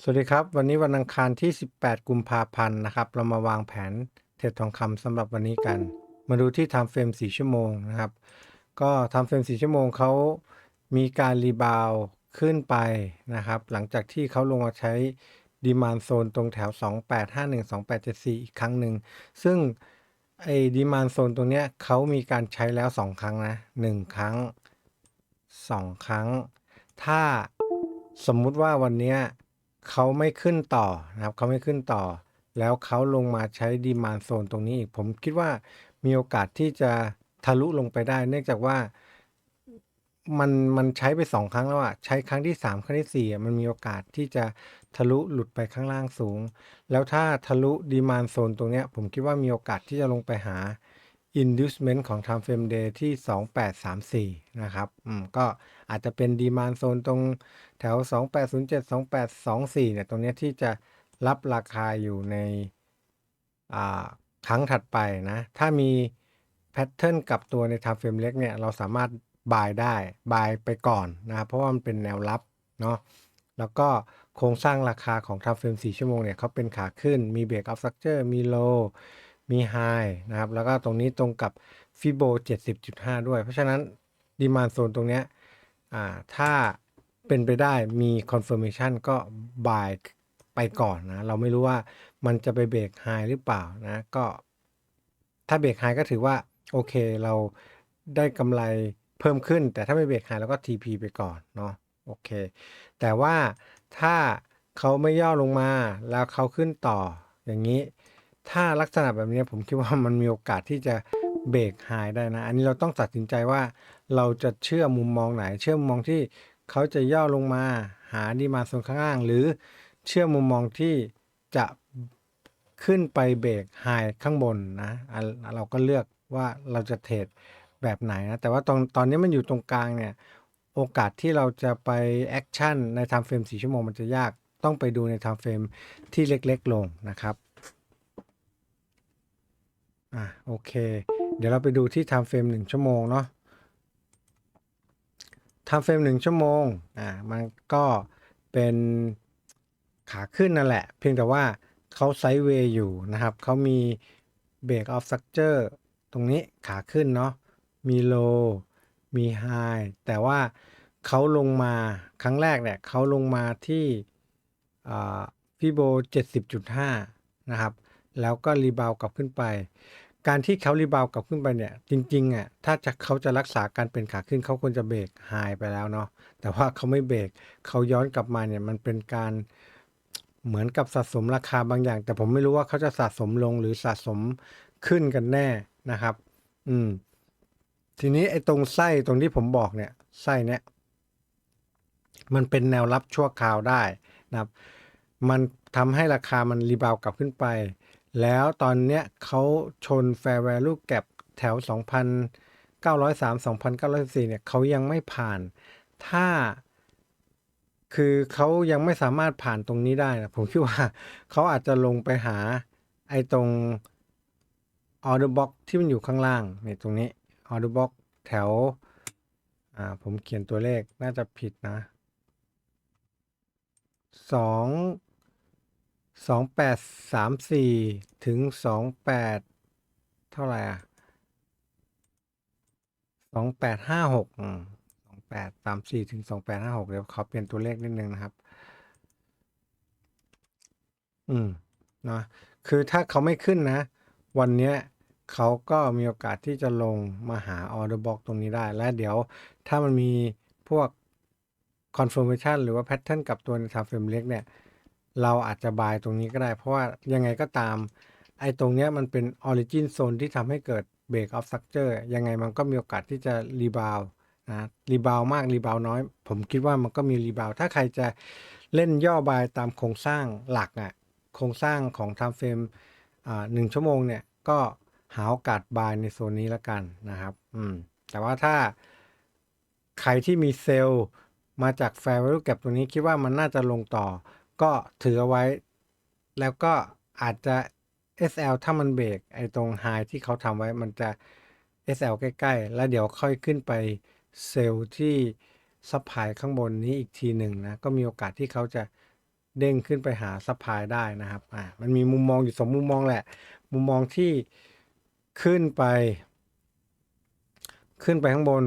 สวัสดีครับ วันนี้วันอังคารที่ 18 กุมภาพันธ์นะครับ เรามาวางแผนเทรดทองคำสำหรับวันนี้กัน มาดูที่ time frame 4ชั่วโมงนะครับ ก็ time frame 4ชั่วโมงเขามีการรีบาวขึ้นไปนะครับ หลังจากที่เขาลงมาใช้ดีมานโซนตรงแถว 2851 2874 อีกครั้งหนึ่ง ซึ่งไอ้ดีมานโซนตรงเนี้ยเขามีการใช้แล้ว 2 ครั้งนะ 1 ครั้ง 2 ครั้ง ถ้าสมมุติว่าวันเนี้ย เขาไม่ขึ้นต่อนะครับ เขาไม่ขึ้นต่อ แล้วเขาลงมาใช้ดีมานโซนตรงนี้อีก ผมคิดว่ามีโอกาสที่จะทะลุลงไปได้ เนื่องจากว่ามันมันใช้ไปสองครั้งแล้วอะใช้ครั้งที่สามครั้งที่สี่อะมันมีโอกาสที่จะทะลุหลุดไปข้างล่างสูง แล้วถ้าทะลุดีมานโซนตรงเนี้ยผมคิดว่ามีโอกาสที่จะลงไปหา inducement ของ time frame day ที่ 2834 นะครับอืมก็อาจจะเป็นดีมานโซนตรงแถว 2807 2824 เนี่ย ตรงเนี้ยที่จะรับราคาอยู่ในอ่าครั้งถัดไปนะ ถ้ามีแพทเทิร์นกับตัวใน time frame เล็กเนี่ย เราสามารถ buy ได้ buy ไปก่อนนะครับเพราะว่ามันเป็นแนวรับเนาะแล้วก็โครงสร้างราคาของ time frame 4ชั่วโมงเนี่ยเขาเป็นขาขึ้น มี break of structure มี low มีไฮนะครับ แล้วก็ตรงนี้ตรงกับฟิโบ70.5 ด้วย เพราะฉะนั้นดีมานโซนตรงเนี้ยอ่าถ้าเป็นไปได้มี confirmation ก็ buy ไปก่อนนะ เราไม่รู้ว่ามันจะไปเบรกไฮหรือเปล่านะ ก็ ถ้าเบรกไฮก็ถือว่า โอเคเราได้กำไรเพิ่มขึ้น แต่ถ้าไม่เบรกไฮเราก็ TP ไปก่อนเนาะโอเค แต่ว่าถ้าเขาไม่ย่อลงมาแล้วเขาขึ้นต่ออย่างนี้ ถ้าลักษณะแบบนี้ผมคิดว่ามันมีโอกาสที่จะเบรกไฮได้นะ อันนี้เราต้องตัดสินใจว่าเราจะเชื่อมุมมองไหน เชื่อมุมมองที่เขาจะย่อลงมาหาดีมาโซนข้างล่าง หรือเชื่อมุมมองที่จะขึ้นไปเบรกไฮข้างบนนะ เราก็เลือกว่าเราจะเทรดแบบไหนนะ แต่ว่าตอนตอนนี้มันอยู่ตรงกลางเนี่ย โอกาสที่เราจะไปแอคชั่นใน time frame 4ชั่วโมงมันจะยาก ต้องไปดูใน time frame ที่เล็กๆลงนะครับ อะโอเค เดี๋ยวเราไปดูที่ time frame 1 ชั่วโมงเนาะ time frame 1 ชั่วโมงอ่ามันก็เป็นขาขึ้นนั่นแหละ เพียงแต่ว่าเขาไซด์เวย์อยู่นะครับ เขามี break of structure ตรงนี้ขาขึ้นเนาะ มี low มี high แต่ว่าเขาลงมาครั้งแรกเนี่ยเขาลงมาที่ฟิโบ 70.5 นะครับ แล้วก็รีบาวกลับขึ้นไป การที่เขารีบาวกลับขึ้นไปเนี่ย จริงๆอะถ้าจะเขาจะรักษาการเป็นขาขึ้นเขาควรจะเบรกไฮไปแล้วเนาะแต่ว่าเขาไม่เบรกเขาย้อนกลับมาเนี่ยมันเป็นการเหมือนกับสะสมราคาบางอย่าง แต่ผมไม่รู้ว่าเขาจะสะสมลงหรือสะสมขึ้นกันแน่นะครับ อืม ทีนี้ไอ้ตรงไส้ตรงที่ผมบอกเนี่ยไส้เนี่ย มันเป็นแนวรับชั่วคราวได้นะครับ มันทำให้ราคามันรีบาวกลับขึ้นไป แล้วตอนเนี้ยเขาชน Fair Value Gap แถว 2,903 2,914เนี่ยเขายังไม่ผ่าน ถ้า คือเขายังไม่สามารถผ่านตรงนี้ได้นะผมคิดว่าเขาอาจจะลงไปหาไอ้ตรง Order Box ที่มันอยู่ข้างล่างเนี่ยตรงนี้ Order Box แถว อ่า ผมเขียนตัวเลขน่าจะผิดนะสอง สองแปดสามสี่ถึงสองแปดเท่าไหร่อะสองแปดห้าหกสองแปดสามสี่ถึงสองแปดห้าหกเดี๋ยวขอเปลี่ยนตัวเลขนิดนึงนะครับ อืมเนาะคือถ้าเขาไม่ขึ้นนะ วันเนี้ยเขาก็มีโอกาสที่จะลงมาหา order box ตรงนี้ได้ และเดี๋ยวถ้ามันมีพวก confirmation หรือว่า pattern กับตัวใน time frame เล็กเนี่ย เราอาจจะบายตรงนี้ก็ได้ เพราะว่ายังไงก็ตาม ไอ้ตรงเนี้ยมันเป็น origin zone ที่ทำให้เกิด break of structure ยังไงมันก็มีโอกาสที่จะรีบาวนะรีบาวมากรีบาวน้อย ผมคิดว่ามันก็มีรีบาวถ้าใครจะเล่นย่อบายตามโครงสร้างหลักอะ่ะโครงสร้างของ time frame อ่าหนึ่งชั่วโมงเนี่ย ก็หาโอกาสบายในโซนนี้แล้วกันนะครับ อืม แต่ว่าถ้าใครที่มีเซลล์มาจาก Fair Value Gap ตรงนี้คิดว่ามันน่าจะลงต่อ ก็ถือเอาไว้ แล้วก็อาจจะ SL ถ้ามันเบรกไอ้ตรง High ที่เขาทำไว้มันจะ SL ใกล้ ๆ แล้วเดี๋ยวค่อยขึ้นไปเซลล์ที่ซัพพลายข้างบนนี้อีกทีหนึ่งนะ ก็มีโอกาสที่เขาจะเด้งขึ้นไปหาซัพพลายได้นะครับอ่ามันมีมุมมองอยู่สองมุมมองแหละ มุมมองที่ขึ้นไป ขึ้นไปข้างบน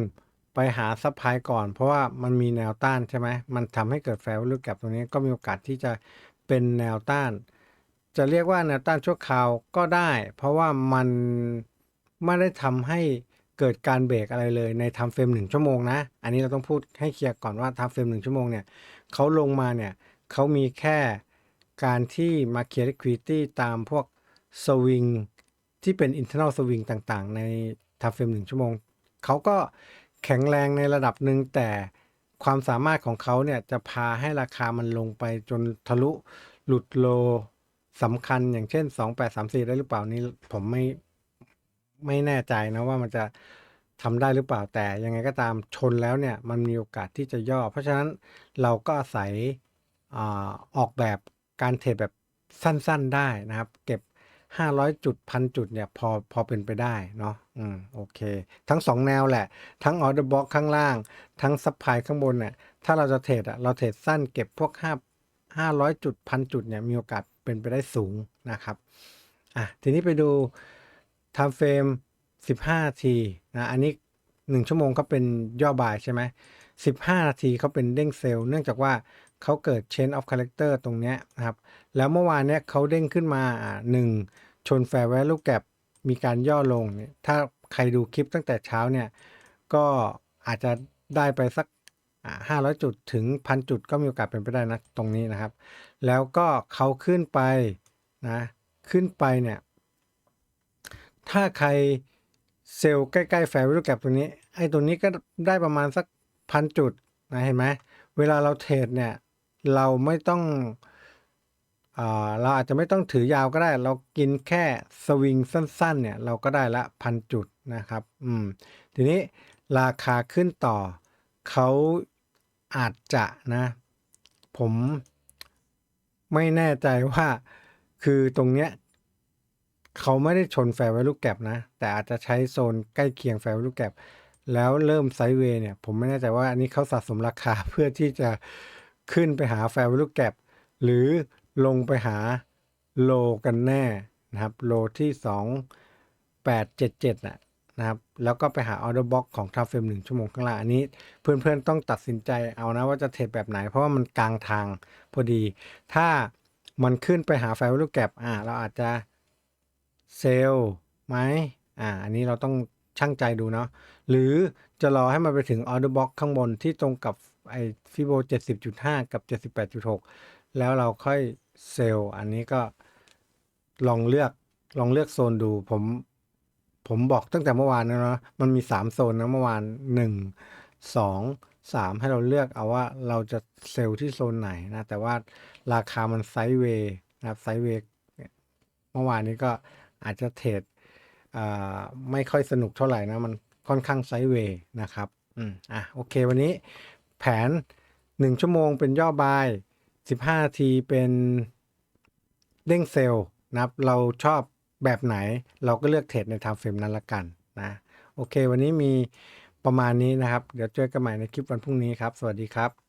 ไปหาซัพพลายก่อน เพราะว่ามันมีแนวต้านใช่ไหมมันทำให้เกิดแฟลลูกแก็บตรงนี้ก็มีโอกาสที่จะเป็นแนวต้าน จะเรียกว่าแนวต้านชั่วคราวก็ได้ เพราะว่ามันไม่ได้ทำให้เกิดการเบรกอะไรเลยในทำเฟรมหนึ่งชั่วโมงนะ อันนี้เราต้องพูดให้เคลียร์ก่อนว่าทำเฟรมหนึ่งชั่วโมงเนี่ยเขาลงมาเนี่ยเขามีแค่การที่มาเคลียร์ liquidity ตามพวกสวิงที่เป็น internal swing ต่างๆ ในทำเฟรมหนึ่งชั่วโมงเขาก็ แข็งแรงในระดับหนึ่งแต่ความสามารถของเขาเนี่ยจะพาให้ราคามันลงไปจนทะลุหลุดโลสำคัญอย่างเช่น 2834 ได้หรือเปล่านี่ผมไม่ไม่แน่ใจนะว่ามันจะทำได้หรือเปล่าแต่ยังไงก็ตามชนแล้วเนี่ยมันมีโอกาสที่จะย่อ เพราะฉะนั้นเราก็อาศัยอออกแบบการเทรดแบบสั้นๆได้นะครับ เก็บ 500จุดพันจุดเนี่ยพอพอเป็นไปได้เนาะอืมโอเค ทั้ง2แนวแหละ ทั้งออเดอร์บ็อกข้างล่าง ทั้งซัพพลายข้างบนเนี่ยถ้าเราจะเทรดอะเราเทรดสั้นเก็บพวก5 500จุดพันจุดเนี่ยมีโอกาสเป็นไปได้สูงนะครับอะทีนี้ไปดู time frame 15นาทีนะอันนี้1ชั่วโมงก็เป็นย่อบายใช่ไหม15นาทีเขาเป็นเด้งเซลล์เนื่องจากว่า เขาเกิด chain of character ตรงเนี้ยนะครับ แล้วเมื่อวานเนี้ยเขาเด้งขึ้นมาหนึ่งชน fair value gap มีการย่อลงเนี่ยถ้าใครดูคลิปตั้งแต่เช้าเนี่ย ก็อาจจะได้ไปสักห้าร้อยจุดถึงพันจุดก็มีโอกาสเป็นไปได้นะตรงนี้นะครับ แล้วก็เขาขึ้นไปนะ ขึ้นไปเนี่ย ถ้าใครเซลล์ใกล้ๆแฟร์วิลูแกรตัวนี้ ไอ้ตัวนี้ก็ได้ประมาณสักพันจุดนะเห็นไหม เวลาเราเทรดเนี่ย เราไม่ต้องอ่าเราอาจจะไม่ต้องถือยาวก็ได้ เรากินแค่สวิงสั้น ๆ เนี่ย เราก็ได้ละพันจุดนะครับ อืม ทีนี้ราคาขึ้นต่อ เขาอาจจะนะ ผมไม่แน่ใจว่าคือตรงเนี้ยเขาไม่ได้ชนแฟร์ value gap นะ แต่อาจจะใช้โซนใกล้เคียงแฟร์ value gap แล้วเริ่มไซด์เวย์เนี่ย ผมไม่แน่ใจว่าอันนี้เขาสะสมราคาเพื่อที่จะ ขึ้นไปหาแฟร์ value gap หรือลงไปหาโลกันแน่นะครับ โลที่ 2877นะนะครับ แล้วก็ไปหาออเดอร์บ็อกของทาเฟมหนึ่งชั่วโมงข้างล่างอันนี้ เพื่อนๆต้องตัดสินใจเอานะว่าจะเทรดแบบไหน เพราะว่ามันกลางทางพอดี ถ้ามันขึ้นไปหาแฟร์ value gap อ่าเราอาจจะเซลไหมอ่า อันนี้เราต้องช่างใจดูเนาะหรือจะรอให้มันไปถึงออเดอร์บ็อกข้างบนที่ตรงกับ ไอ้ฟิโบ70.5กับ78.6แล้วเราค่อยเซลล์อันนี้ก็ลองเลือกลองเลือกโซนดูผมผมบอกตั้งแต่เมื่อวานแล้วเนาะมันมี3โซนนะเมื่อวาน1 2 3ให้เราเลือกเอาว่าเราจะเซลล์ที่โซนไหนนะแต่ว่าราคามันไซด์เวย์นะครับไซด์เวย์เมื่อวานนี้ก็อาจจะเทรดไม่ค่อยสนุกเท่าไหร่นะ มันค่อนข้างไซด์เวย์นะครับ อืม อะ โอเค วันนี้ แผน 1 ชั่วโมงเป็นย่อบาย 15 นาทีเป็นเด้งเซลล์นะครับ เราชอบแบบไหนเราก็เลือกเทรดในไทม์เฟรมนั้นละกันนะ โอเค วันนี้มีประมาณนี้นะครับ เดี๋ยวเจอกันใหม่ในคลิปวันพรุ่งนี้ครับ สวัสดีครับ